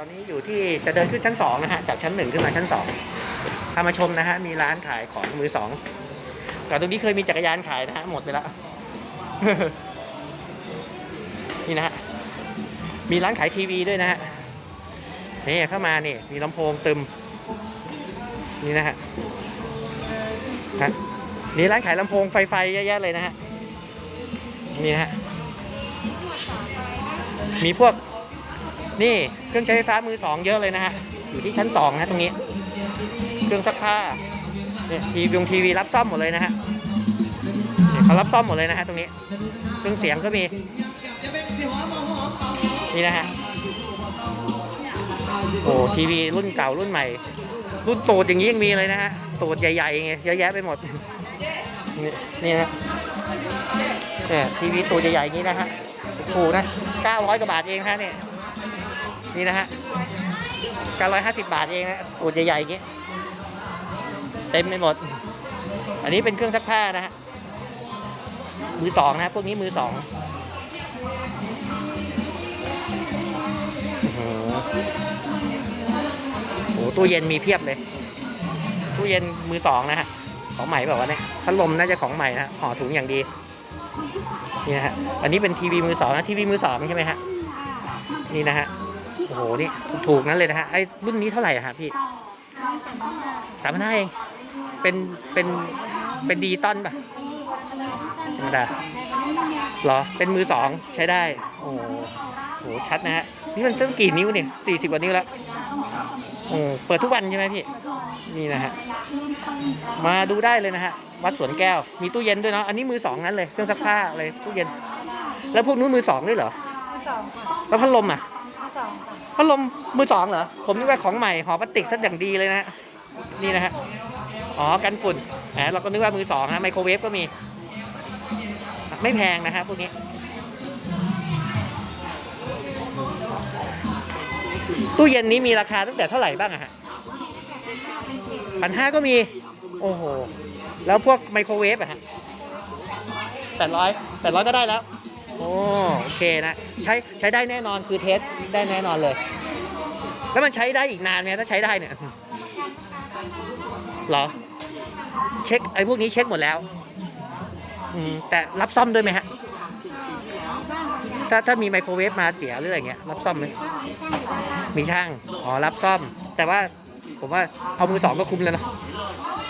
ตอนนี้อยู่ที่จะเดินขึ้นชั้นสองนะฮะจากชั้นหนึ่งขึ้นมาชั้นสองพามาชมนะฮะมีร้านขายของมือสองก่อนตรงนี้เคยมีจักรยานขายนะฮะหมดไปแล้วนี่นะฮะมีร้านขายทีวีด้วยนะฮะนี่เข้ามานี่มีลำโพงตึมนี่นะฮะฮะนี่ร้านขายลำโพงไฟไฟเยอะแยะเลยนะฮะนี่นะฮะมีพวก นี่เครื่องใช้ไฟฟ้ามือสองเยอะเลยนะฮะ อยู่ที่ชั้นสองนะตรงนี้ เครื่องซักผ้าเนี่ยทีวีทีวีรับซ่อมหมดเลยนะฮะเนี่ยเขารับซ่อมหมดเลยนะฮะตรงนี้ เครื่องเสียงก็มี นี่นะฮะ โอ้ทีวีรุ่นเก่ารุ่นใหม่ รุ่นตูดอย่างนี้ยังมีเลยนะฮะตูดใหญ่ๆไงเยอะแยะไปหมด นี่นี่นะเนี่ยทีวีตูดใหญ่ๆอย่างนี้นะฮะถูกนะ900กว่าบาทเองฮะเนี่ย นี่นะฮะ950บาทเองนะตูดใหญ่ๆอย่างนี้เต็มไปหมด อันนี้เป็นเครื่องซักผ้านะฮะ มือสองนะพวกนี้มือสองโอ้โหตู้เย็นมีเพียบเลย ตู้เย็นมือสองนะฮะ ของใหม่แบบว่าเนี่ยพัดลมน่าจะของใหม่นะฮะห่อถุงอย่างดีนี่นะฮะ อันนี้เป็นทีวีมือสองนะทีวีมือสองใช่ไหมฮะ นี่นะฮะ โอ้โหนี่ถูกๆนั้นเลยนะฮะไอ้รุ่นนี้เท่าไหร่อะฮะพี่สามพันห้าเองเป็นเป็นเป็นดีต้นป่ะธรรมดาเหรอ เป็นมือสองใช้ได้ โอ้โหโห ชัดนะฮะ นี่มันตั้งกี่นิ้วเนี่ยสี่สิบกว่านิ้วแล้วโอ้เปิดทุกวันใช่ไหมพี่ นี่นะฮะ มาดูได้เลยนะฮะ วัดสวนแก้ว มีตู้เย็นด้วยเนาะ อันนี้มือสองนั้นเลย เครื่องซักผ้าอะไรตู้เย็น แล้วพวกนู้นมือสองด้วยเหรอที่สองค่ะ แล้วพัดลมอะที่ สองค่ะพัดลมมือสองเหรอ ผมนึกว่าของใหม่ห่อพลาสติกสักอย่างดีเลยนะฮะ นี่นะฮะ อ๋อ กันฝุ่นแหมเราก็นึกว่ามือสองนะไมโครเวฟก็มี ไม่แพงนะฮะพวกนี้ ตู้เย็นนี้มีราคาตั้งแต่เท่าไหร่บ้างอะฮะพันห้าก็มี โอ้โห แล้วพวกไมโครเวฟอะฮะแปดร้อยแปดร้อยก็ได้แล้ว โอ้โอเคนะ ใช้ใช้ได้แน่นอนคือเทสได้แน่นอนเลย แล้วมันใช้ได้อีกนานไหมถ้าใช้ได้เนี่ยหรอ เช็คไอ้พวกนี้เช็คหมดแล้วอืมแต่รับซ่อมด้วยไหมฮะถ้าถ้ามีไมโครเวฟมาเสียหรืออะไรเงี้ยรับซ่อมไหมมีช่างอ๋อรับซ่อม แต่ว่าผมว่าเอามือสองก็คุ้มแล้วเนาะ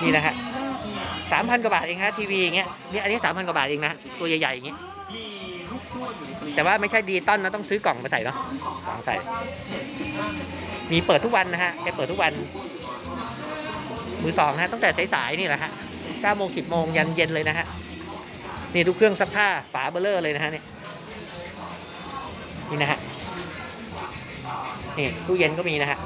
นี่นะฮะสามพันกว่าบาทเองฮะทีวีอย่างเงี้ยนี่อันนี้สามพันกว่าบาทเองนะตัวใหญ่ๆอย่างเงี้ย แต่ว่าไม่ใช่ดีต้นนะต้องซื้อกล่องมาใส่เนาะกล่องใส่ มีเปิดทุกวันนะฮะแกเปิดทุกวัน มือสองนะฮะตั้งแต่สายๆนี่แหละฮะ9โมง10โมงยันเย็นเลยนะฮะ นี่ทุกเครื่องซักผ้าฝาเบลเลอร์เลยนะฮะเนี่ยนี่นะฮะนี่ตู้เย็นก็มีนะฮะ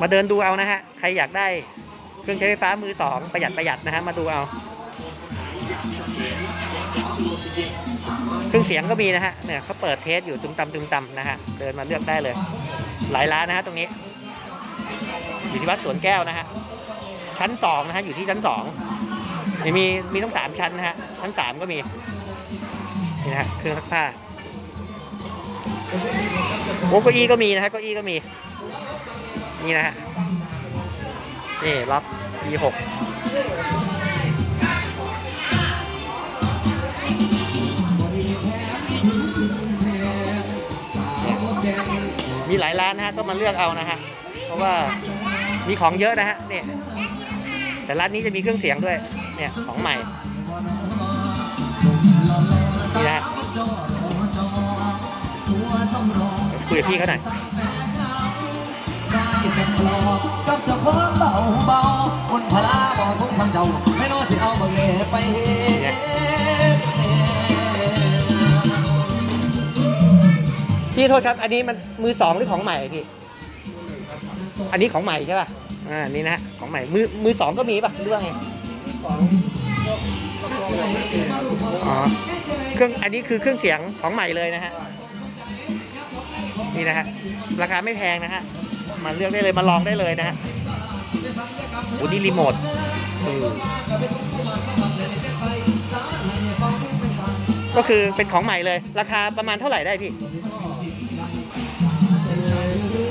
มาเดินดูเอานะฮะ ใครอยากได้ เครื่องใช้ไฟฟ้ามือสองประหยัดประหยัดนะฮะมาดูเอา เครื่องเสียงก็มีนะฮะเนี่ยเขาเปิดเทสอยู่ตุ้มตำตุ้มตำนะฮะเดินมาเลือกได้เลย หลายร้านนะฮะตรงนี้ อยู่ที่วัดสวนแก้วนะฮะชั้นสองนะฮะอยู่ที่ชั้นสองมีมีมีต้องสามชั้นนะฮะชั้นสามก็มีนี่นะฮะเครื่องซักผ้าโอ้เก้าอี้ก็มีนะฮะเก้าอี้ก็มีนี่นะฮะ นี่ล็อก E6 มีหลายร้านนะฮะต้องมาเลือกเอานะฮะ เพราะว่ามีของเยอะนะฮะเนี่ยแต่ร้านนี้จะมีเครื่องเสียงด้วย เนี่ย ของใหม่ นี่นะคุยกับพี่เขาหน่อย เจ้าของเบาคนพลาบ่สงสารเจ้าไม่น้อสิเอาบังเล่ไปเฮ็ดพี่โทษครับ อันนี้มันมือสองหรือของใหม่พี่ อันนี้ของใหม่ใช่ป่ะ อ่า นี่นะฮะของใหม่ มือมือสองก็มีป่ะหรือว่าไงอ๋อ เครื่อง อันนี้คือเครื่องเสียงของใหม่เลยนะฮะ นี่นะฮะ ราคาไม่แพงนะฮะ มาเลือกได้เลย มาลองได้เลยนะฮะ โอ้นี่รีโมทอืมก็คือเป็นของใหม่เลย ราคาประมาณเท่าไหร่ได้พี่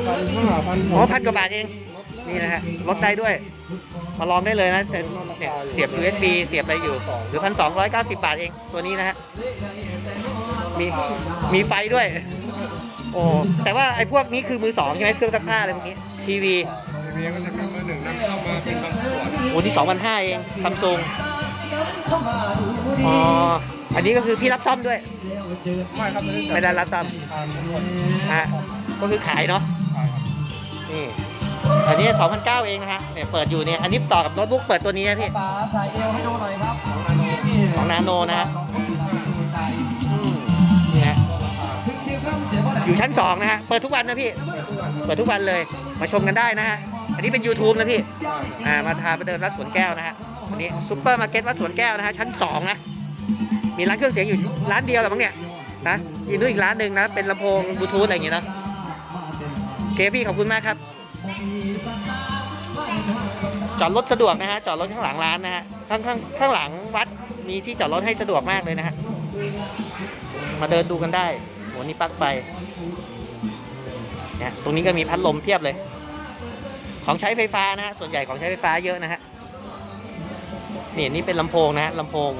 พันห้าพันอ๋อพันกว่าบาทเอง นี่นะฮะลดได้ด้วย มาลองได้เลยนะแต่เนี่ยเสียบ USB เสียบอะไรอยู่ หรือพันสองร้อยเก้าสิบบาทเอง ตัวนี้นะฮะ มีมีไฟด้วย โอ้ แต่ว่าไอ้พวกนี้คือมือสองใช่ไหมเครื่องซักผ้าอะไรพวกนี้ ทีวี เมียก็จะเป็นมือหนึ่งนำเข้ามาเป็นบางส่วนโอ้ที่สองพันห้าเองซัมซุงเข้ามาดูดีอ๋อ อันนี้ก็คือพี่รับซ่อมด้วยแล้วเจอไม่ครับไม่ได้รับซ่อมทานทั้งหมดฮะก็คือขายเนาะขายครับนี่อันนี้2,009เองนะฮะเนี่ยเปิดอยู่เนี่ยอันนี้ต่อกับโน้ตบุ๊กเปิดตัวนี้นะพี่ป๋าใส่เอวให้ดูหน่อยครับของนาโนนะฮะสองคนต่างคนต่างอืมนี่ฮะถึงคิวครับเดี๋ยวว่าอยู่ชั้น2นะฮะเปิดทุกวันนะพี่ เปิดทุกวันเลยมาชมกันได้นะฮะ อันนี้เป็น YouTube นะพี่ อ่า มาทานมาเดินวัดสวนแก้วนะฮะ วันนี้ซุปเปอร์มาร์เก็ตวัดสวนแก้วนะฮะ ชั้น 2 นะ มีร้านเครื่องเสียงอยู่ร้านเดียวแหละมั้งเนี่ย นะอีกนู้นอีกร้านหนึ่งนะ เป็นลำโพงบลูทูธอะไรอย่างงี้เนอะโอเคพี่ขอบคุณมากครับ จอดรถสะดวกนะฮะ จอดรถข้างหลังร้านนะฮะ ข้างข้างข้างหลังวัดมีที่จอดรถให้สะดวกมากเลยนะฮะ มาเดินดูกันได้โหนี่ปลั๊กไฟเนี่ยตรงนี้ก็มีพัดลมเพียบเลย ของใช้ไฟฟ้านะฮะส่วนใหญ่ของใช้ไฟฟ้าเยอะนะฮะนี่นี่เป็นลำโพงนะฮะลำโพง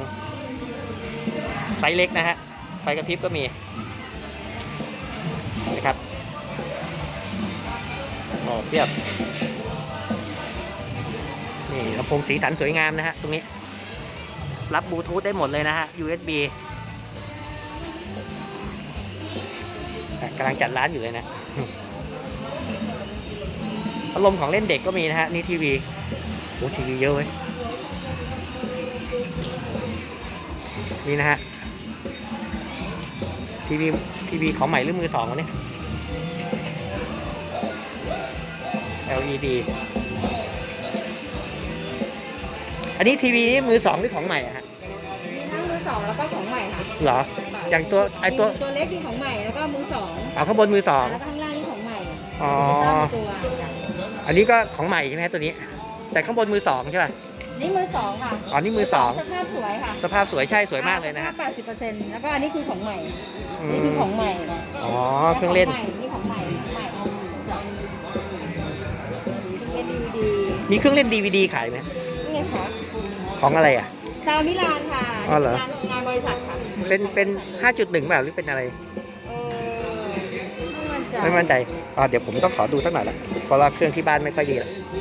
ไซส์เล็กนะฮะไฟกระพริบก็มีนะครับโอ้เพียบนี่ลำโพงสีสันสวยงามนะฮะตรงนี้ รับบลูทูธได้หมดเลยนะฮะ USB กำลังจัดร้านอยู่เลยนะ พัดลมของเล่นเด็กก็มีนะฮะ นี่ทีวีโอ้ทีวีเยอะเว้ยนี่นะฮะทีวีทีวีของใหม่หรือมือสองวะเนี่ย LED อันนี้ทีวีนี่มือสองหรือของใหม่อะฮะ มีทั้งมือสองแล้วก็ของใหม่ค่ะเหรอ อย่างตัวไอตัวมีตัวเล็กที่ของใหม่แล้วก็มือสองเอาข้างบนมือสองแล้วก็ข้างล่างนี่ของใหม่อ๋อ ดิจิตอลในตัวจ้ะ อันนี้ก็ของใหม่ใช่ไหมฮะตัวนี้ แต่ข้างบนมือสองใช่ป่ะ นี่มือสองค่ะอ๋อนี่มือสอง สภาพสวยค่ะสภาพสวยใช่สวยมากเลยนะฮะ แปดสิบเปอร์เซ็นต์แล้วก็อันนี้คือของใหม่ อืนี่คือมของใหม่อ๋อเครื่องเล่นใหม่นี่ของใหม่ของใหม่ของจ้ะเครื่องเล่นดีวีดีมีเครื่องเล่น DVD ขายไหมนี่ไงคะของอะไรอะ ซาวมิลานค่ะอ๋อเหรอ งานงานบริษัทค่ะเป็นเป็น 5.1แบบหรือเป็นอะไร เออไม่มั่นใจ ไม่มั่นใจอ๋อเดี๋ยวผมต้องขอดูสักหน่อยละ เพราะว่าเครื่องที่บ้านไม่ค่อยดีละอ